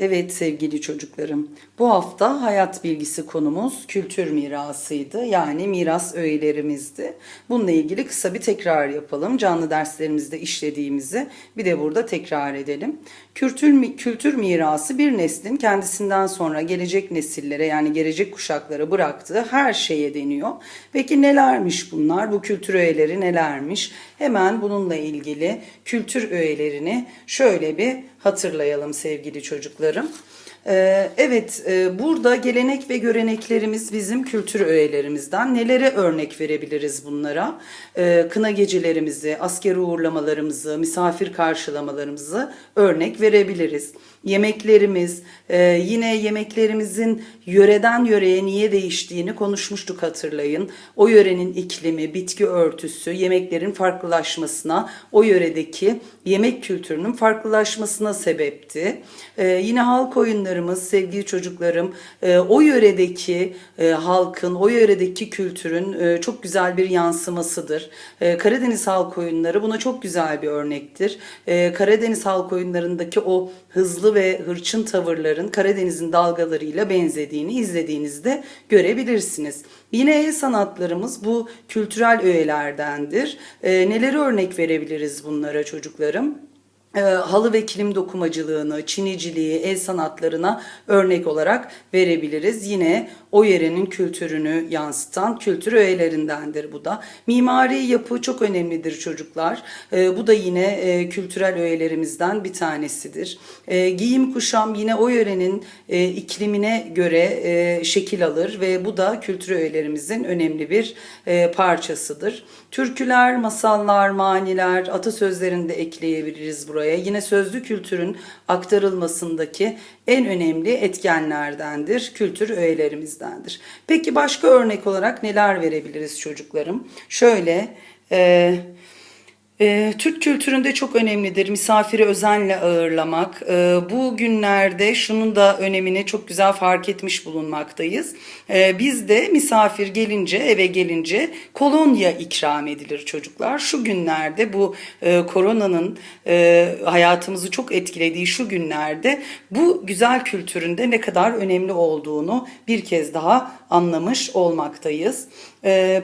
Evet sevgili çocuklarım, bu hafta hayat bilgisi konumuz kültür mirasıydı. Yani miras öğelerimizdi. Bununla ilgili kısa bir tekrar yapalım. Canlı derslerimizde işlediğimizi bir de burada tekrar edelim. Kültür, kültür mirası bir neslin kendisinden sonra gelecek nesillere yani gelecek kuşaklara bıraktığı her şeye deniyor. Peki nelermiş bunlar? Bu kültür öğeleri nelermiş? Hemen bununla ilgili kültür öğelerini şöyle bir hatırlayalım sevgili çocuklarım. Ee, Evet, e, burada gelenek ve göreneklerimiz bizim kültür öğelerimizden. Nelere örnek verebiliriz bunlara? Ee, Kına gecelerimizi, asker uğurlamalarımızı, misafir karşılamalarımızı örnek verebiliriz. Yemeklerimiz, e, yine yemeklerimizin yöreden yöreye niye değiştiğini konuşmuştuk hatırlayın. O yörenin iklimi, bitki örtüsü, yemeklerin farklılaşmasına, o yöredeki yemek kültürünün farklılaşmasına sebepti. Ee, yine halk oyunlarımız sevgili çocuklarım e, o yöredeki e, halkın, o yöredeki kültürün e, çok güzel bir yansımasıdır. E, Karadeniz halk oyunları buna çok güzel bir örnektir. E, Karadeniz halk oyunlarındaki o hızlı ve hırçın tavırların Karadeniz'in dalgalarıyla benzediğini izlediğinizde görebilirsiniz. Yine el sanatlarımız bu kültürel öğelerdendir. E, neleri örnek verebiliriz bunlara çocuklarım? E, halı ve kilim dokumacılığını, çiniciliği, el sanatlarına örnek olarak verebiliriz. Yine o yerenin kültürünü yansıtan kültür öğelerindendir bu da. Mimari yapı çok önemlidir çocuklar. E, bu da yine e, kültürel öğelerimizden bir tanesidir. E, giyim kuşam yine o yörenin e, iklimine göre e, şekil alır ve bu da kültür öğelerimizin önemli bir e, parçasıdır. Türküler, masallar, maniler, atasözlerini de ekleyebiliriz buraya. Yine sözlü kültürün aktarılmasındaki en önemli etkenlerdendir, kültür öğelerimizdendir. Peki başka örnek olarak neler verebiliriz çocuklarım? Şöyle... E, ee, Türk kültüründe çok önemlidir misafiri özenle ağırlamak. Ee, bu günlerde şunun da önemini çok güzel fark etmiş bulunmaktayız. Ee, bizde misafir gelince eve gelince kolonya ikram edilir çocuklar. Şu günlerde bu e, koronanın e, hayatımızı çok etkilediği şu günlerde bu güzel kültüründe ne kadar önemli olduğunu bir kez daha anlamış olmaktayız.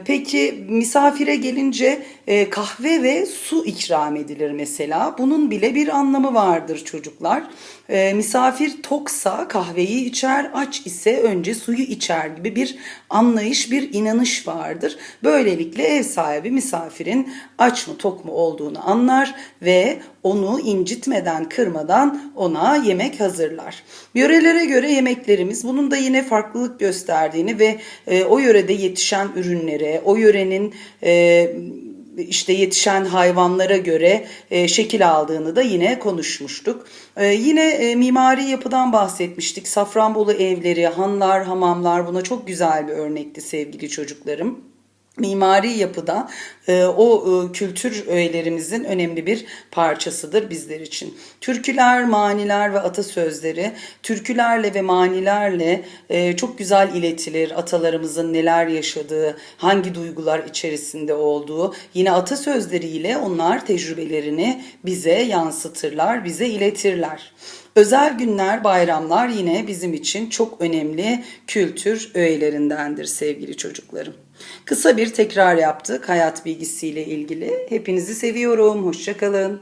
Peki misafire gelince e, kahve ve su ikram edilir mesela. Bunun bile bir anlamı vardır çocuklar. Ee, misafir toksa kahveyi içer, aç ise önce suyu içer gibi bir anlayış, bir inanış vardır. Böylelikle ev sahibi misafirin aç mı tok mu olduğunu anlar ve onu incitmeden, kırmadan ona yemek hazırlar. Yörelere göre yemeklerimiz bunun da yine farklılık gösterdiğini ve e, o yörede yetişen ürünlere, o yörenin e, işte yetişen hayvanlara göre e, şekil aldığını da yine konuşmuştuk. E, yine e, mimari yapıdan bahsetmiştik. Safranbolu evleri, hanlar, hamamlar buna çok güzel bir örnekti sevgili çocuklarım mimari yapıda e, o e, kültür öğelerimizin önemli bir parçasıdır bizler için. Türküler, maniler ve atasözleri türkülerle ve manilerle e, çok güzel iletilir. Atalarımızın neler yaşadığı, hangi duygular içerisinde olduğu, yine atasözleriyle onlar tecrübelerini bize yansıtırlar, bize iletirler. Özel günler, bayramlar yine bizim için çok önemli kültür öğelerindendir sevgili çocuklarım. Kısa bir tekrar yaptık hayat bilgisiyle ilgili. Hepinizi seviyorum. Hoşçakalın.